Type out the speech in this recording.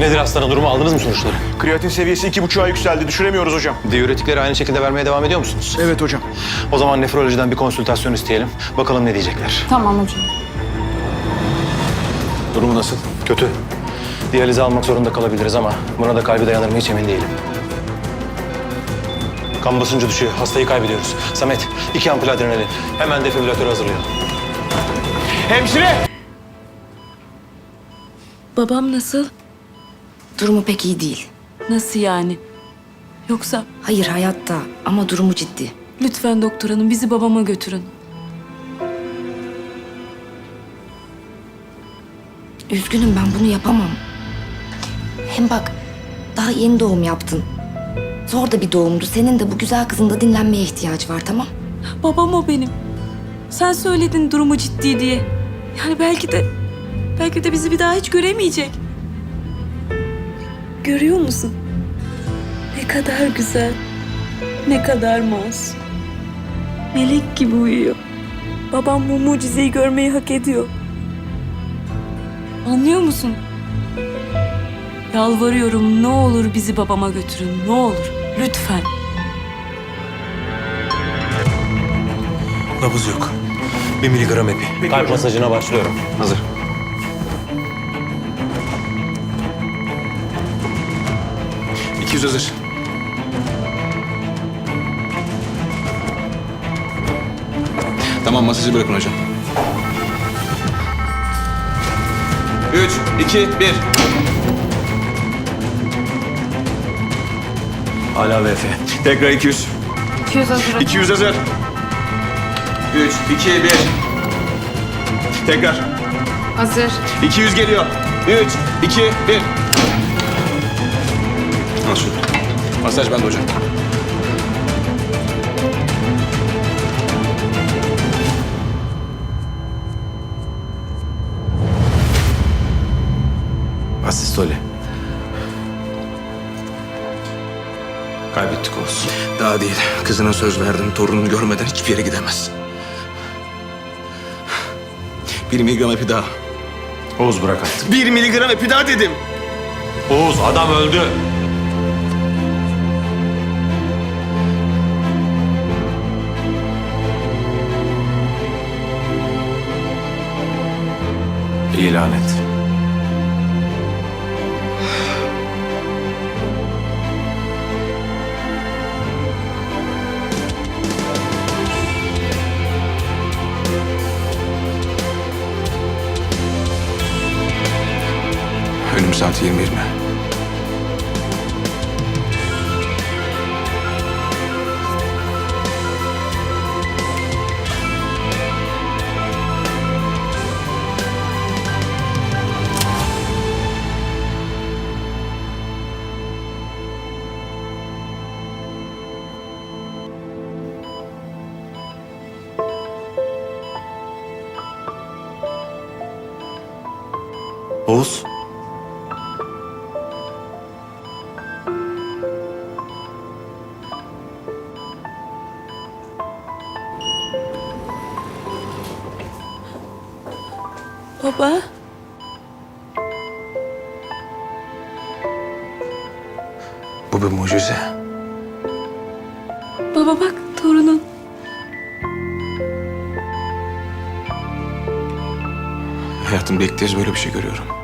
Nedir hastanın durumu? Aldınız mı sonuçları? Kreatin seviyesi iki buçuğa yükseldi. Düşüremiyoruz hocam. Diüretikleri aynı şekilde vermeye devam ediyor musunuz? Evet hocam. O zaman nefrolojiden bir konsültasyon isteyelim. Bakalım ne diyecekler. Tamam hocam. Durumu nasıl? Kötü. Diyalize almak zorunda kalabiliriz ama buna da kalbi dayanır mı hiç emin değilim. Kan basıncı düşüyor. Hastayı kaybediyoruz. Samet, iki ampul adrenalin. Hemen defibrilatörü hazırlayalım. Hemşire! Babam nasıl? Durumu pek iyi değil. Nasıl yani? Yoksa Hayır hayatta ama durumu ciddi. lütfen doktor hanım bizi babama götürün. Üzgünüm ben bunu yapamam. Hem bak daha yeni doğum yaptın. Zor da bir doğumdu. Senin de bu güzel kızın da dinlenmeye ihtiyacı var tamam? Babam o benim. Sen söyledin durumu ciddi diye. Yani belki de belki de bizi bir daha hiç göremeyecek. Görüyor musun? Ne kadar güzel. Ne kadar masum. Melek gibi uyuyor. Babam bu mucizeyi görmeyi hak ediyor. Anlıyor musun? Yalvarıyorum ne olur bizi babama götürün. Ne olur. Lütfen. Nabız yok. Bir miligram epi. Kalp masajına başlıyorum. Hazır. Yüz hazır. Tamam masajı bırakın hocam. Üç, iki, bir. Hala VF. Tekrar 200. 200 hazır hocam. 200 hazır. Üç, iki, bir. Tekrar. Hazır. 200 geliyor. Üç, iki, bir. Al şunu. Masaj bende hocam. Asistole. Kaybettik olsun. Daha değil. Kızına söz verdim. Torununu görmeden hiçbir yere gidemez. Bir miligram epi daha. Oğuz bırak artık. Bir miligram epi daha dedim. Oğuz adam öldü. İlan et. Ölüm saati 20 20. Oğuz. Baba. Bu bir mucize. Baba bak torunun. Hayatımda ilk kez böyle bir şey görüyorum.